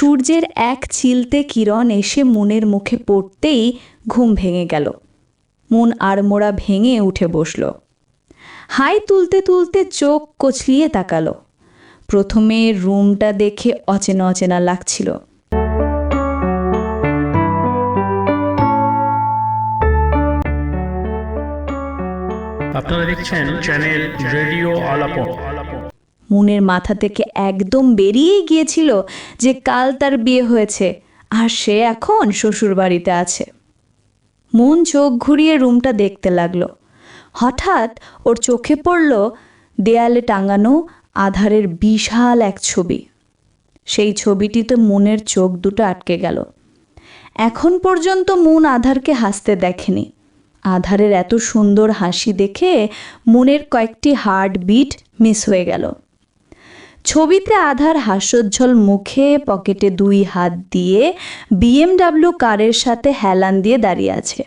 সূর্যের এক চিলতে কিরণ এসে মনের মুখে পড়তেই ঘুম ভেঙে গেল। মন আড়মোড়া ভেঙে উঠে বসল। হাই তুলতে তুলতে চোখ কচলিয়ে তাকালো। প্রথমে রুমটা দেখে অচেনা অচেনা লাগছিল। আপনারা দেখছেন চ্যানেল রেডিও আলাপন। মনের মাথা থেকে একদম বেরিয়েই গিয়েছিল যে কাল তার বিয়ে হয়েছে, আর সে এখন শ্বশুর বাড়িতে আছে। মন চোখ ঘুরিয়ে রুমটা দেখতে লাগল। হঠাৎ ওর চোখে পড়ল দেয়ালে টাঙানো আধারের বিশাল এক ছবি। সেই ছবিটিতে মনের চোখ দুটো আটকে গেল। এখন পর্যন্ত মন আধারকে হাসতে দেখেনি। আধারের এত সুন্দর হাসি দেখে মনের কয়েকটি হার্ট বিট মিস হয়ে গেল। ছবিতে আধার হাস্যোজ্জ্বল মুখে পকেটে দুই হাত দিয়ে বিএমডাব্লিউ কারের সাথে হেলান দিয়ে দাঁড়িয়ে আছে।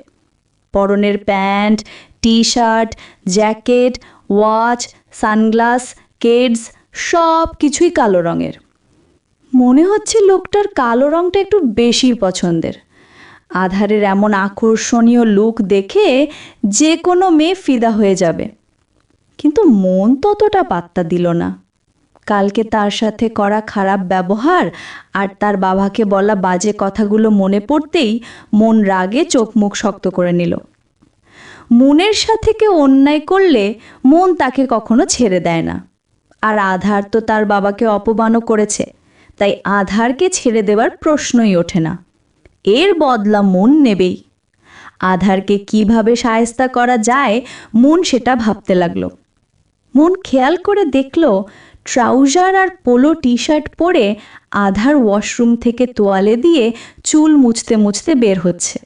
পরনের pant T shirt jacket, watch, sunglass, Keds সব কিছুই কালো রঙের। মনে হচ্ছে লোকটার কালো রঙটা একটু বেশি পছন্দের। আধারের এমন আকর্ষণীয় লুক দেখে যে কোনো মেয়ে ফিদা হয়ে যাবে। কিন্তু মন ততটা পাত্তা দিল না। কালকে তার সাথে করা খারাপ ব্যবহার আর তার বাবাকে বলা বাজে কথাগুলো মনে পড়তেই মন রাগে চোখ মুখ শক্ত করে নিল। মনের সাথে কেউ অন্যায় করলে মন তাকে কখনো ছেড়ে দেয় না। আর আধার তো তার বাবাকে অপমানও করেছে, তাই আধারকে ছেড়ে দেওয়ার প্রশ্নই ওঠে না। এর বদলা মন নেবেই। আধারকে কীভাবে সায়স্তা করা যায় মন সেটা ভাবতে লাগল। মন খেয়াল করে দেখল ট্রাউজার আর পোলো টি শার্ট পরে আধার ওয়াশরুম থেকে তোয়ালে দিয়ে চুল মুছতে মুছতে বের হচ্ছে।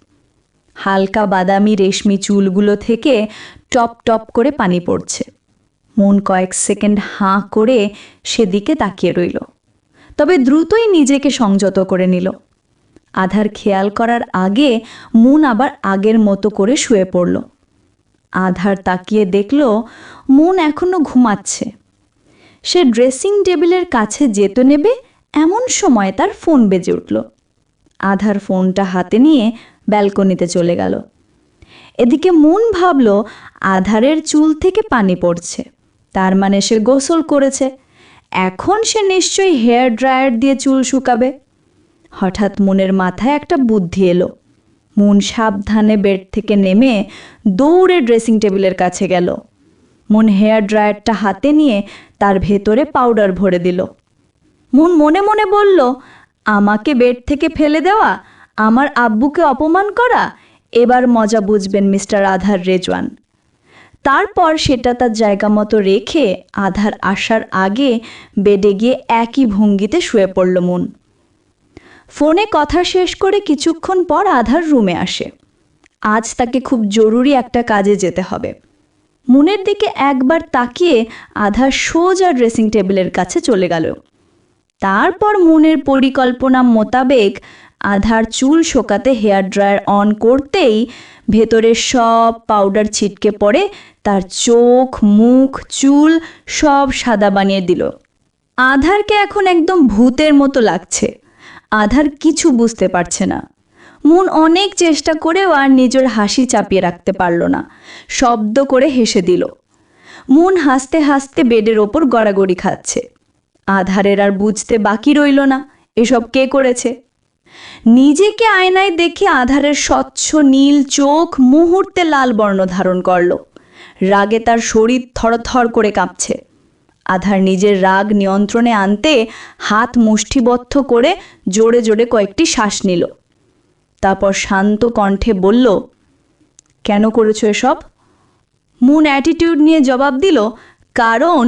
হালকা বাদামি রেশমি চুলগুলো থেকে টপ টপ করে পানি পড়ছে। মন কয়েক সেকেন্ড হাঁ করে সেদিকে তাকিয়ে রইল। তবে দ্রুতই নিজেকে সংযত করে নিল। আধার খেয়াল করার আগে মন আবার আগের মতো করে শুয়ে পড়ল। আধার তাকিয়ে দেখল, মন এখনও ঘুমাচ্ছে। সে ড্রেসিং টেবিলের কাছে যেতে নেবে, এমন সময় তার ফোন বেজে উঠল। আধার ফোনটা হাতে নিয়ে ব্যালকনিতে চলে গেল। এদিকে মন ভাবল, আধারের চুল থেকে পানি পড়ছে। তার মানে সে গোসল করেছে। এখন সে নিশ্চয়ই হেয়ার ড্রায়ার দিয়ে চুল শুকাবে। হঠাৎ মনের মাথায় একটা বুদ্ধি এলো। মন সাবধানে বেড থেকে নেমে দৌড়ে ড্রেসিং টেবিলের কাছে গেল। মন হেয়ার ড্রায়ারটা হাতে নিয়ে তার ভেতরে পাউডার ভরে দিল। মন মনে মনে বলল, আমাকে বেড থেকে ফেলে দেওয়া, আমার আব্বুকে অপমান করা, এবার মজা বুঝবেন মিস্টার আধার রেজওয়ান। তারপর সেটা তার জায়গা মতো রেখে আধার আসার আগে বেডে গিয়ে একই ভঙ্গিতে শুয়ে পড়ল মন। ফোনে কথা শেষ করে কিছুক্ষণ পর আধার রুমে আসে। আজ তাকে খুব জরুরি একটা কাজে যেতে হবে। মনের দিকে একবার তাকিয়ে আধার সোজা ড্রেসিং টেবিলের কাছে চলে গেল। তারপর মুনের পরিকল্পনা মোতাবেক আধার চুল শোকাতে হেয়ার ড্রায়ার অন করতেই ভেতরের সব পাউডার ছিটকে পড়ে তার চোখ, মুখ, চুল সব সাদা বানিয়ে দিল। আধারকে এখন একদম ভূতের মতো লাগছে। আধার কিছু বুঝতে পারছে না। মন অনেক চেষ্টা করেও আর নিজের হাসি চাপিয়ে রাখতে পারল না। শব্দ করে হেসে দিল। মন হাসতে হাসতে বেডের ওপর গড়াগড়ি খাচ্ছে। আধারের আর বুঝতে বাকি রইল না, এসব কে করেছে? নিজেকে আয়নায় দেখে আধারের স্বচ্ছ নীল চোখ মুহূর্তে লাল বর্ণ ধারণ করল। রাগে তার শরীর থরথর করে কাঁপছে। আধার নিজের রাগ নিয়ন্ত্রণে আনতে হাত মুষ্টিবদ্ধ করে জোরে জোরে কয়েকটি শ্বাস নিল। তারপর শান্ত কণ্ঠে বলল, কেন করেছ এসব? মুন অ্যাটিটিউড নিয়ে জবাব দিল, কারণ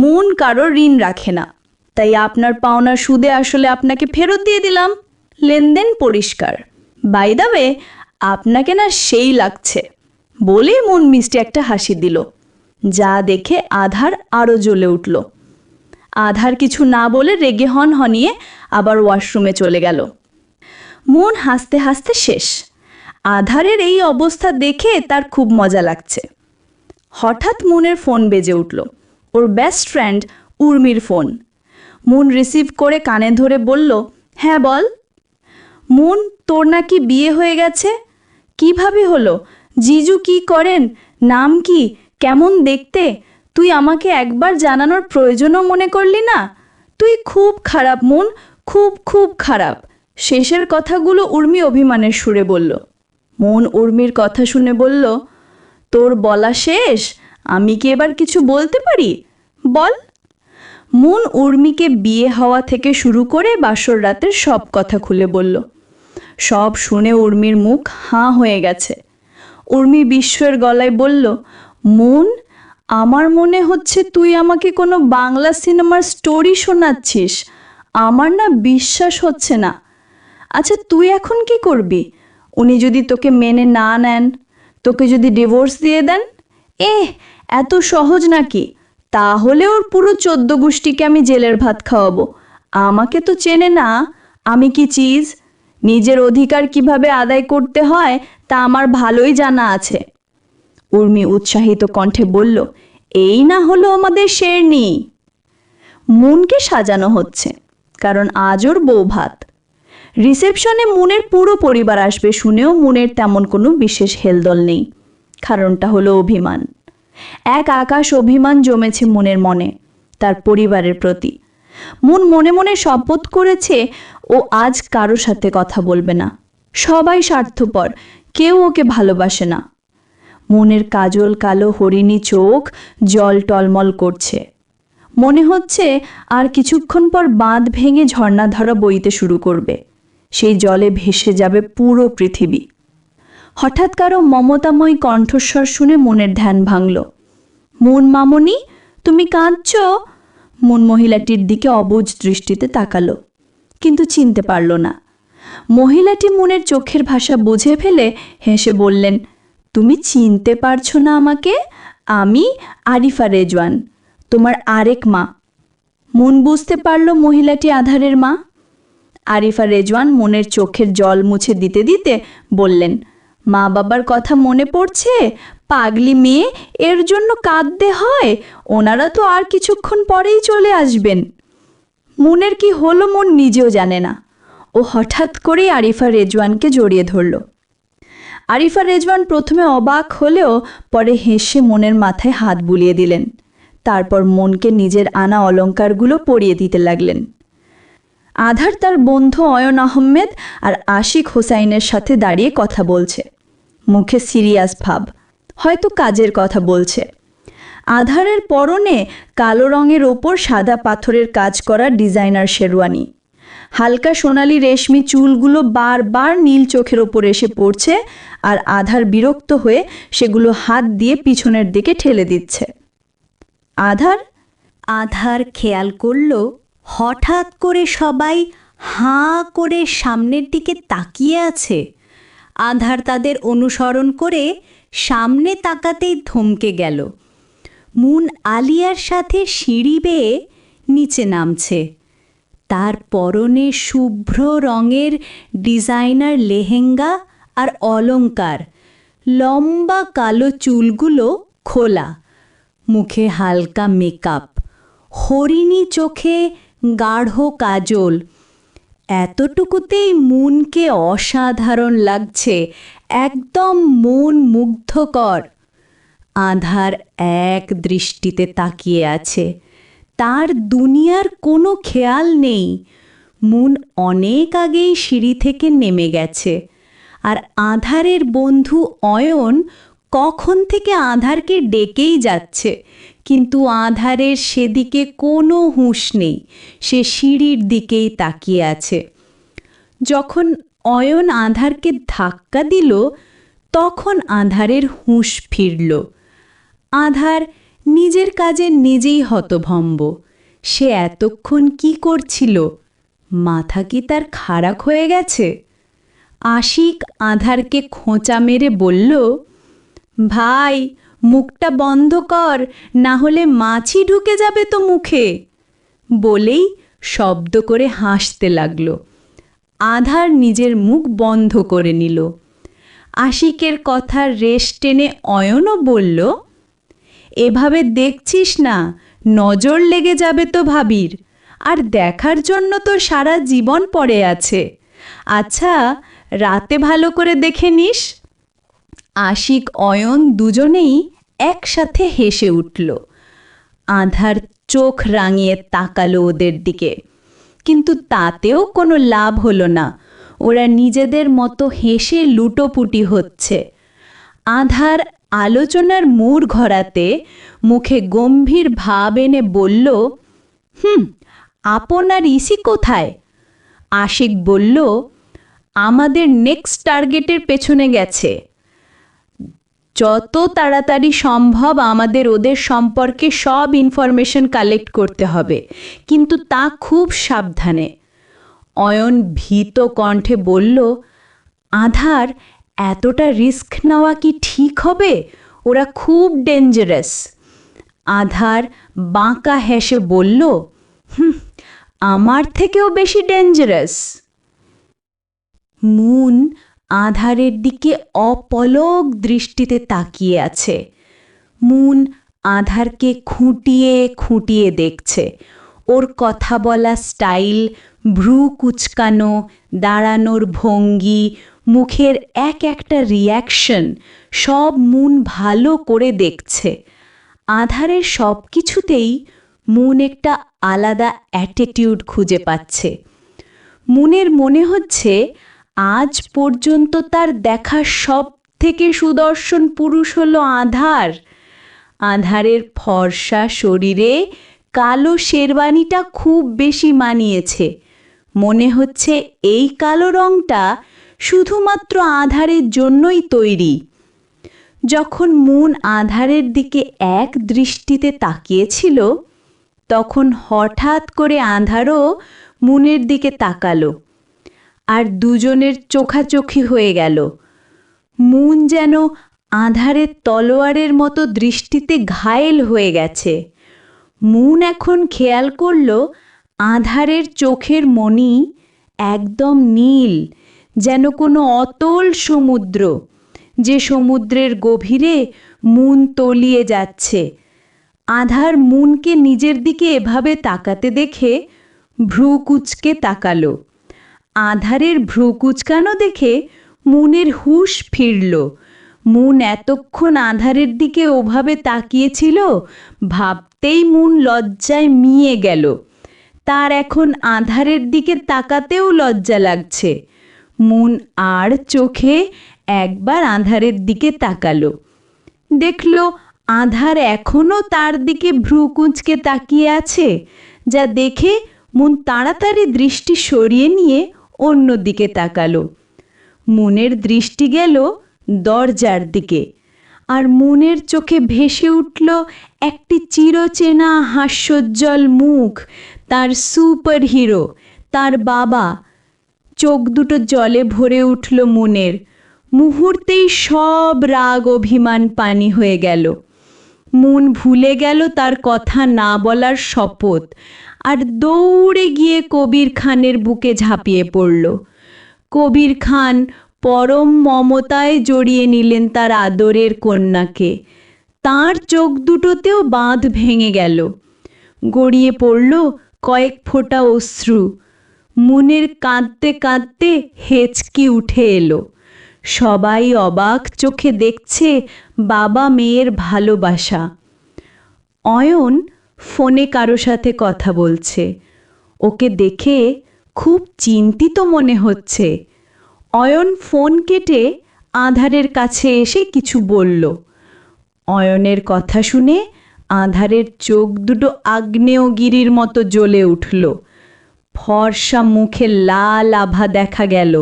মুন কারোর ঋণ রাখে না। তাই আপনার পাওনার সুদে আসলে আপনাকে ফেরত দিয়ে দিলাম। লেনদেন পরিষ্কার। বাই দাবে আপনাকে না সেই লাগছে। বলে মন মিষ্টি একটা হাসি দিল, যা দেখে আধার আরও জ্বলে উঠল। আধার কিছু না বলে রেগে হন হনিয়ে আবার ওয়াশরুমে চলে গেল। মন হাসতে হাসতে শেষ। আধারের এই অবস্থা দেখে তার খুব মজা লাগছে। হঠাৎ মনের ফোন বেজে উঠল। ওর বেস্ট ফ্রেন্ড উর্মির ফোন। মুন রিসিভ করে কানে ধরে বলল হ্যাঁ বল। মুন, তোর নাকি বিয়ে হয়ে গেছে? কীভাবে হলো? জিজু কি করেন? নাম কি? কেমন দেখতে? তুই আমাকে একবার জানানোর প্রয়োজনও মনে করলি না? তুই খুব খারাপ, মন। খুব খুব খারাপ। শেষের কথাগুলো উর্মি অভিমানের সুরে বলল। মন উর্মির কথা শুনে বলল, তোর বলা শেষ? আমি কি এবার কিছু বলতে পারি? বল। মন উর্মিকে বিয়ে হওয়া থেকে শুরু করে বাসর রাতের সব কথা খুলে বলল। সব শুনে উর্মির মুখ হাঁ হয়ে গেছে। উর্মি বিশ্বের গলায় বলল, মন, আমার মনে হচ্ছে তুই আমাকে কোনো বাংলা সিনেমার স্টোরি শোনাচ্ছিস। আমার না বিশ্বাস হচ্ছে না। আচ্ছা তুই এখন কি করবি? উনি যদি তোকে মেনে না নেন, তোকে যদি ডিভোর্স দিয়ে দেন? এ এত সহজ নাকি? তাহলে ওর পুরো চোদ্দ গোষ্ঠীকে আমি জেলের ভাত খাওয়াবো। আমাকে তো চেনে না, আমি কি চিজ নিজের অধিকার কীভাবে আদায় করতে হয়, তা আমার ভালোই জানা আছে। উর্মি উৎসাহিত কণ্ঠে বলল, এই না হলো আমাদের শেরনি। মনকে সাজানো হচ্ছে, কারণ আজ ওর বউ ভাত। রিসেপশনে মুনের পুরো পরিবার আসবে শুনেও মুনের তেমন কোনো বিশেষ হেলদল নেই। কারণটা হলো অভিমান। এক আকাশ অভিমান জমেছে মনের মনে, তার পরিবারের প্রতি। মন মনে মনে শপথ করেছে, ও আজ কারও সাথে কথা বলবে না। সবাই স্বার্থপর, কেউ ওকে ভালোবাসে না। মনের কাজল কালো হরিণী চোখ জল টলমল করছে। মনে হচ্ছে আর কিছুক্ষণ পর বাঁধ ভেঙে ঝর্ণাধারা বইতে শুরু করবে। সেই জলে ভেসে যাবে পুরো পৃথিবী। হঠাৎ কারও মমতাময়ী কণ্ঠস্বর শুনে মনের ধ্যান ভাঙল। মন মামনি, তুমি কাঁদছ? মন মহিলাটির দিকে অবুজ দৃষ্টিতে তাকালো, কিন্তু চিনতে পারল না। মহিলাটি মনের চোখের ভাষা বুঝে ফেলে হেসে বললেন, তুমি চিনতে পারছ না আমাকে? আমি আরিফা রেজওয়ান, তোমার আরেক মা। মন বুঝতে পারল মহিলাটি আধারের মা। আরিফা রেজওয়ান মনের চোখের জল মুছে দিতে দিতে বললেন, মা বাবার কথা মনে পড়ছে? পাগলি মেয়ে, এর জন্য কাঁদতে হয়? ওনারা তো আর কিছুক্ষণ পরেই চলে আসবেন। মনের কি হলো মন নিজেও জানে না। ও হঠাৎ করেই আরিফা রেজওয়ানকে জড়িয়ে ধরল। আরিফা রেজওয়ান প্রথমে অবাক হলেও পরে হেসে মনের মাথায় হাত বুলিয়ে দিলেন। তারপর মনকে নিজের আনা অলংকারগুলো পরিয়ে দিতে লাগলেন। আধার তার বন্ধু অয়ন আহমেদ আর আশিক হোসাইনের সাথে দাঁড়িয়ে কথা বলছে। মুখে সিরিয়াস ভাব, হয়তো কাজের কথা বলছে। আধারের পরনে কালো রঙের ওপর সাদা পাথরের কাজ করা ডিজাইনার শেরওয়ানি। হালকা সোনালি রেশমি চুলগুলো বারবার নীল চোখের ওপর এসে পড়ছে আর আধার বিরক্ত হয়ে সেগুলো হাত দিয়ে পিছনের দিকে ঠেলে দিচ্ছে। আধার? আধার খেয়াল করল হঠাৎ করে সবাই হাঁ করে সামনের দিকে তাকিয়ে আছে। আধার তাদের অনুসরণ করে সামনে তাকাতেই থমকে গেল। মুন আলিয়ার সাথে সিঁড়ি বেয়ে নিচে নামছে। তার পরনে শুভ্র রঙের ডিজাইনার লেহেঙ্গা আর অলংকার, লম্বা কালো চুলগুলো খোলা, মুখে হালকা মেকআপ। হরিণী চোখে গাঢ় কাজল। এতটুকুতেই মনকে অসাধারণ লাগছে, একদম মন মুগ্ধকর। আধার এক দৃষ্টিতে তাকিয়ে আছে। তার দুনিয়ার কোনো খেয়াল নেই। মুন অনেক আগেই সিঁড়ি থেকে নেমে গেছে। আর আধারের বন্ধু অয়ন কখন থেকে আধারকে ডেকেই যাচ্ছে? কিন্তু আধারের সেদিকে কোনো হুঁশ নেই। সে সিঁড়ির দিকেই তাকিয়ে আছে। যখন অয়ন আধারকে ধাক্কা দিল, তখন আধারের হুঁশ ফিরল। আধার নিজের কাজে নিজেই হতভম্ব। সে এতক্ষণ কি করছিল? মাথা কি তার খারাপ হয়ে গেছে? আশিক আধারকে খোঁচা মেরে বলল, ভাই মুখটা বন্ধ কর না হলে মাছি ঢুকে যাবে তো মুখে। বলেই শব্দ করে হাসতে লাগল। আধার নিজের মুখ বন্ধ করে নিল। আশিকের কথার রেশ টেনে অয়নও বলল, এভাবে দেখছিস না, নজর লেগে যাবে তো ভাবির। আর দেখার জন্য তো সারা জীবন পড়ে আছে। আচ্ছা রাতে ভালো করে দেখে নিস। আশিক, অয়ন দুজনেই একসাথে হেসে উঠল। আধার চোখ রাঙিয়ে তাকালো ওদের দিকে। কিন্তু তাতেও কোনো লাভ হলো না। ওরা নিজেদের মতো হেসে লুটোপুটি হচ্ছে। আধার আলোচনার মুড় ঘরাতে মুখে গম্ভীর ভাব এনে বলল, হুম আপনার ইসি কোথায়? আশিক বলল, আমাদের নেক্সট টার্গেটের পেছনে গেছে। যত তাড়াতাড়ি সম্ভব আমাদের ওদের সম্পর্কে সব ইনফরমেশন কালেক্ট করতে হবে। কিন্তু তা খুব সাবধানে। অয়ন ভীত কণ্ঠে বলল, আধার, এতটা রিস্ক নেওয়া কি ঠিক হবে? ওরা খুব ডেঞ্জারাস আধার বাঁকা হেসে বলল, হুম, আমার থেকেও বেশি ডেঞ্জারাস মুন আধারের দিকে অপলক দৃষ্টিতে তাকিয়ে আছে। মুন আধারকে খুঁটিয়ে খুঁটিয়ে দেখছে। ওর কথা বলা স্টাইল, ভ্রু কুচকানো, দাঁড়ানোর ভঙ্গি, মুখের এক একটা রিয়াকশন সব মুন ভালো করে দেখছে। আধারের সব কিছুতেই মুন একটা আলাদা অ্যাটিটিউড খুঁজে পাচ্ছে। মুনের মনে হচ্ছে আজ পর্যন্ত তার দেখা সব থেকে সুদর্শন পুরুষ হলো আধার। আধারের ফর্সা শরীরে কালো শেরবানিটা খুব বেশি মানিয়েছে। মনে হচ্ছে এই কালো রঙটা শুধুমাত্র আধারের জন্যই তৈরি। যখন মুন আধারের দিকে এক দৃষ্টিতে তাকিয়েছিল, তখন হঠাৎ করে আধারও মুনের দিকে তাকালো। আর দুজনের চোখাচোখি হয়ে গেল। মুন যেন আধারের তলোয়ারের মতো দৃষ্টিতে ঘায়েল হয়ে গেছে। মুন এখন খেয়াল করল, আধারের চোখের মণি একদম নীল, যেন কোনো অতল সমুদ্র। যে সমুদ্রের গভীরে মুন তলিয়ে যাচ্ছে। আধার মুনকে নিজের দিকে এভাবে তাকাতে দেখে ভ্রু কুচকে তাকালো। আধারের ভ্রু কুচকানো দেখে মুনের হুঁশ ফিরল। মুন এতক্ষণ আধারের দিকে ওভাবে তাকিয়েছিল, ভাবতেই মুন লজ্জায় মিয়ে গেল। তার এখন আধারের দিকে তাকাতেও লজ্জা লাগছে। মুন আর চোখে একবার আধারের দিকে তাকালো। দেখল, আধার এখনও তার দিকে ভ্রু কুঁচকে তাকিয়ে আছে, যা দেখে মন তাড়াতাড়ি দৃষ্টি সরিয়ে নিয়ে অন্য দিকে তাকালো। মুনের দৃষ্টি গেল দরজার দিকে আর মনের চোখে ভেসে উঠল একটি চিরচেনা হাস্যোজ্জ্বল মুখ, তার সুপার হিরো তার বাবা। চোখ দুটো জলে ভরে উঠল মনের। মুহূর্তেই সব রাগ অভিমান পানি হয়ে গেল। মন ভুলে গেল তার কথা না বলার শপথ। আর দৌড়ে গিয়ে কবির খানের বুকে ঝাঁপিয়ে পড়ল। কবির খান পরম মমতায় জড়িয়ে নিলেন তার আদরের কন্যাকে। তার চোখ দুটোতেও বাঁধ ভেঙে গেল। গড়িয়ে পড়ল কয়েক ফোঁটা অশ্রু। মুনের কাঁদতে কাঁদতে হেঁচকি উঠে এলো। সবাই অবাক চোখে দেখছে বাবা মেয়ের ভালোবাসা। অয়ন ফোনে কারও সাথে কথা বলছে। ওকে দেখে খুব চিন্তিত মনে হচ্ছে। অয়ন ফোন কেটে আধারের কাছে এসে কিছু বলল। অয়নের কথা শুনে আধারের চোখ দুটো আগ্নেয়গিরির মতো জ্বলে উঠল। ফর্সা মুখে লাল আভা দেখা গেল।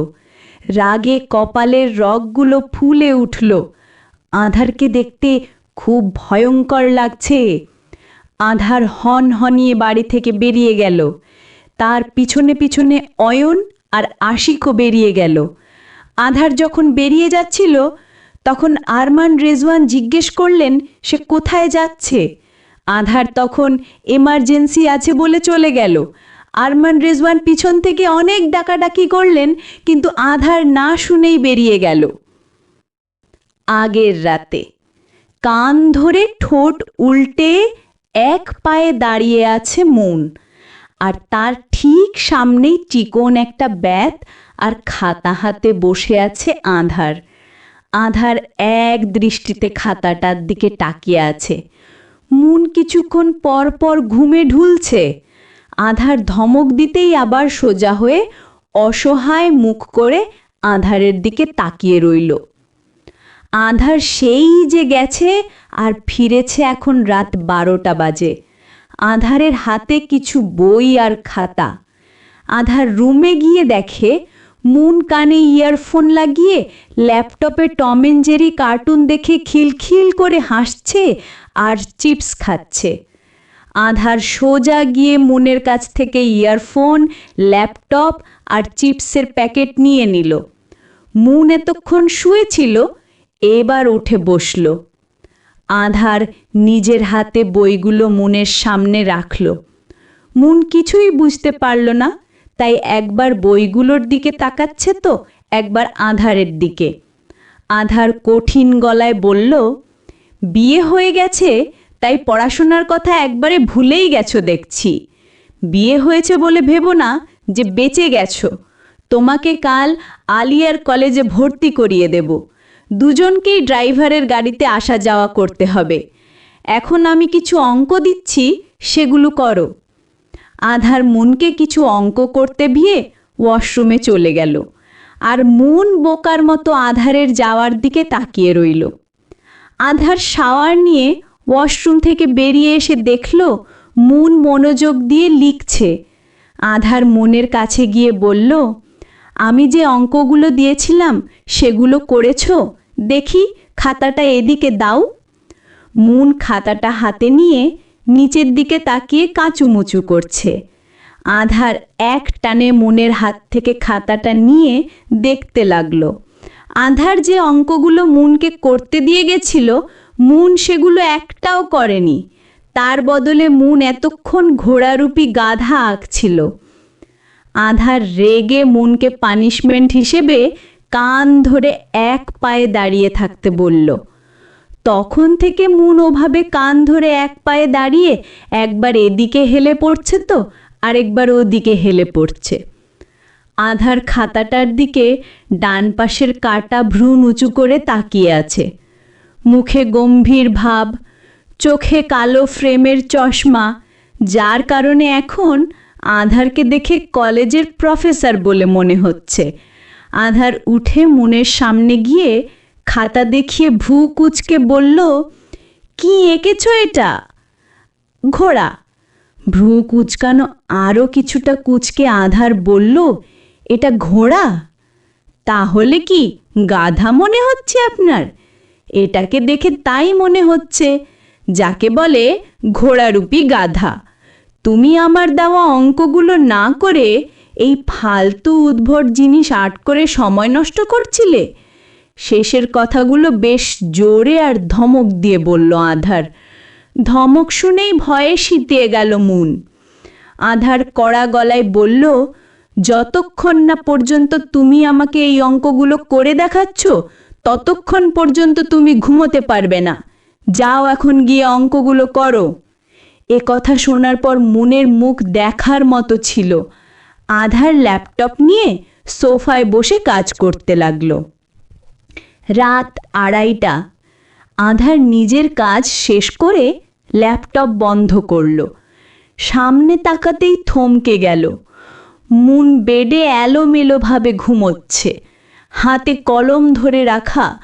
রাগে কপালের রগগুলো ফুলে উঠল। আধারকে দেখতে খুব ভয়ঙ্কর লাগছে। আধার হন হনিয়ে বাড়ি থেকে বেরিয়ে গেল। তার পিছনে পিছনে অয়ন আর আশিকও বেরিয়ে গেল। আধার যখন বেরিয়ে যাচ্ছিল, তখন আরমান রেজওয়ান জিজ্ঞেস করলেন, সে কোথায় যাচ্ছে? আধার তখন, এমার্জেন্সি আছে বলে চলে গেল। আরমান রেজওয়ান পিছন থেকে অনেক ডাকাডাকি করলেন, কিন্তু আধার না শুনেই বেরিয়ে গেল। আগের রাতে, কান ধরে ঠোঁট উল্টে এক পায়ে দাঁড়িয়ে আছে মন, আর তার ঠিক সামনেই চিকন একটা ব্যাত আর খাতা হাতে বসে আছে আধার। আধার এক দৃষ্টিতে খাতাটার দিকে তাকিয়ে আছে। মুন কিছুক্ষণ পর পর ঘুমে ঢুলছে। আধার ধমক দিতেই আবার সোজা হয়ে অসহায় মুখ করে আধারের দিকে তাকিয়ে রইল। আধার সেই যে গেছে আর ফিরেছে এখন রাত বারোটা বাজে। আধারের হাতে কিছু বই আর খাতা। আধার রুমে গিয়ে দেখে মুন কানে ইয়ারফোন লাগিয়ে ল্যাপটপে টম অ্যান্ড জেরি কার্টুন দেখে খিলখিল করে হাসছে আর চিপস খাচ্ছে। আধার সোজা গিয়ে মুনের কাছ থেকে ইয়ারফোন, ল্যাপটপ আর চিপসের প্যাকেট নিয়ে নিল। মুন এতক্ষণ শুয়েছিল এবার উঠে বসল। আধার নিজের হাতে বইগুলো মুনের সামনে রাখল। মুন কিছুই বুঝতে পারল না, তাই একবার বইগুলোর দিকে তাকাচ্ছে তো, একবার আধারের দিকে। আধার কঠিন গলায় বলল, বিয়ে হয়ে গেছে, তাই পড়াশোনার কথা একবারে ভুলেই গেছো দেখছি। বিয়ে হয়েছে বলে ভেবো না যে বেঁচে গেছো। তোমাকে কাল আলিয়ার কলেজে ভর্তি করিয়ে দেব। দুজনকেই ড্রাইভারের গাড়িতে আসা যাওয়া করতে হবে। এখন আমি কিছু অঙ্ক দিচ্ছি, সেগুলো করো। আধার মুনকে কিছু অঙ্ক করতে ভিয়ে ওয়াশরুমে চলে গেল। আর মুন বোকার মতো আধারের যাওয়ার দিকে তাকিয়ে রইল। আধার শাওয়ার নিয়ে ওয়াশরুম থেকে বেরিয়ে এসে দেখল, মুন মনোযোগ দিয়ে লিখছে। আধার মনের কাছে গিয়ে বলল, আমি যে অঙ্কগুলো দিয়েছিলাম, সেগুলো করেছ? দেখি খাতাটা এদিকে দাও। মুন খাতাটা হাতে নিয়ে নিচের দিকে তাকিয়ে কাঁচুমুচু করছে। আধার এক টানে মুনের হাত থেকে খাতাটা নিয়ে দেখতে লাগল। আধার যে অঙ্কগুলো মুনকে করতে দিয়ে গেছিল, মুন সেগুলো একটাও করেনি। তার বদলে মুন এতক্ষণ ঘোড়ারূপী গাধা আঁকছিল। আধার রেগে মুনকে পানিশমেন্ট হিসেবে কান ধরে এক পায়ে দাঁড়িয়ে থাকতে বলল, তখন থেকে মুন ওভাবে কান ধরে এক পায়ে দাঁড়িয়ে একবার এদিকে হেলে পড়ছে তো, আরেকবার ওদিকে হেলে পড়ছে। আধার খাতাটার দিকে ডান পাশের কাটা ভ্রূণ উঁচু করে তাকিয়ে আছে। মুখে গম্ভীর ভাব, চোখে কালো ফ্রেমের চশমা, যার কারণে এখন আধারকে দেখে কলেজের প্রফেসর বলে মনে হচ্ছে। আধার উঠে মুনের সামনে গিয়ে খাতা দেখিয়ে ভু কুচকে বলল, কি এঁকেছ এটা? ঘোড়া। ভ্রু কুচকানো আরও কিছুটা কুচকে আধার বলল, এটা ঘোড়া? তাহলে কি গাধা মনে হচ্ছে আপনার? এটাকে দেখে তাই মনে হচ্ছে, যাকে বলে ঘোড়ারূপী গাধা। তুমি আমার দেওয়া অঙ্কগুলো না করে এই ফালতু উদ্ভট জিনিস আট করে সময় নষ্ট করছিলে? শেষের কথাগুলো বেশ জোরে আর ধমক দিয়ে বলল আধার। ধমক শুনেই ভয়ে শীতিয়ে গেল মুন। আধার কড়া গলায় বলল, যতক্ষণ না পর্যন্ত তুমি আমাকে এই অঙ্কগুলো করে দেখাচ্ছ, ততক্ষণ পর্যন্ত তুমি ঘুমোতে পারবে না। যাও এখন গিয়ে অঙ্কগুলো করো। এ কথা শোনার পর মুনের মুখ দেখার মতো ছিল। আধার ল্যাপটপ নিয়ে সোফায় বসে কাজ করতে লাগল। রাত আড়াইটা। আধার নিজের কাজ শেষ করে ল্যাপটপ বন্ধ করল। সামনে তাকাতেই থমকে গেল। মুন বেডে এলোমেলোভাবে ঘুমোচ্ছে। হাতে কলম ধরে রাখা।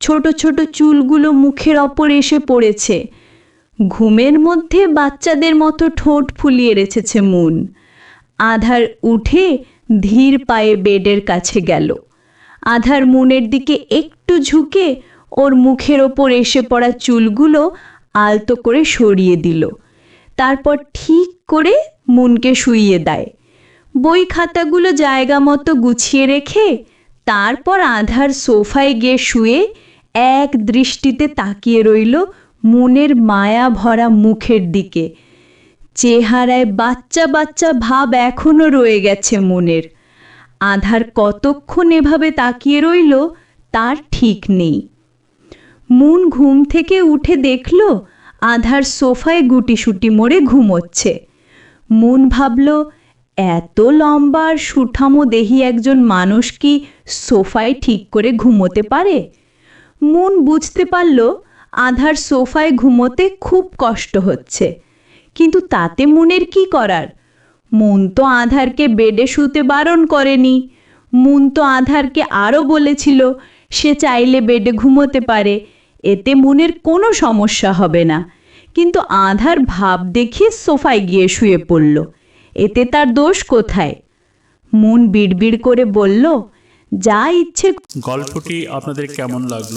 ছোট ছোট চুলগুলো মুখের ওপর এসে পড়েছে। ঘুমের মধ্যে বাচ্চাদের মতো ঠোঁট ফুলিয়ে রেখেছে মুন। আধার উঠে ধীর পায়ে বেডের কাছে গেল। আধার মুনের দিকে একটু ঝুঁকে ওর মুখের ওপর এসে পড়া চুলগুলো আলতো করে সরিয়ে দিল। তারপর ঠিক করে মুনকে শুইয়ে দেয়। বই খাতাগুলো জায়গা মতো গুছিয়ে রেখে তারপর আধার সোফায় গিয়ে শুয়ে এক দৃষ্টিতে তাকিয়ে রইল মুনের মায়া ভরা মুখের দিকে। চেহারায় বাচ্চা বাচ্চা ভাব এখনও রয়ে গেছে মনের। আধার কতক্ষণ এভাবে তাকিয়ে রইল, তার ঠিক নেই। মুন ঘুম থেকে উঠে দেখল, আধার সোফায় গুটিসুটি মরে ঘুমোচ্ছে। মন ভাবল, এত লম্বা আর সুঠামো দেহি একজন মানুষ কি সোফায় ঠিক করে ঘুমোতে পারে? মন বুঝতে পারল, আধার সোফায় ঘুমোতে খুব কষ্ট হচ্ছে। কিন্তু তাতে মনের কি করার? মন তো আধারকে বেডে শুতে বারণ করেনি। মন তো আধারকে আরও বলেছিল, সে চাইলে বেডে ঘুমোতে পারে, এতে মনের কোনো সমস্যা হবে না। কিন্তু আধার ভাব দেখিয়ে সোফায় গিয়ে শুয়ে পড়ল, এতে তার দোষ কোথায়? মন বিড়বিড় করে বলল, যা ইচ্ছে গল্পটি আপনাদের কেমন লাগল?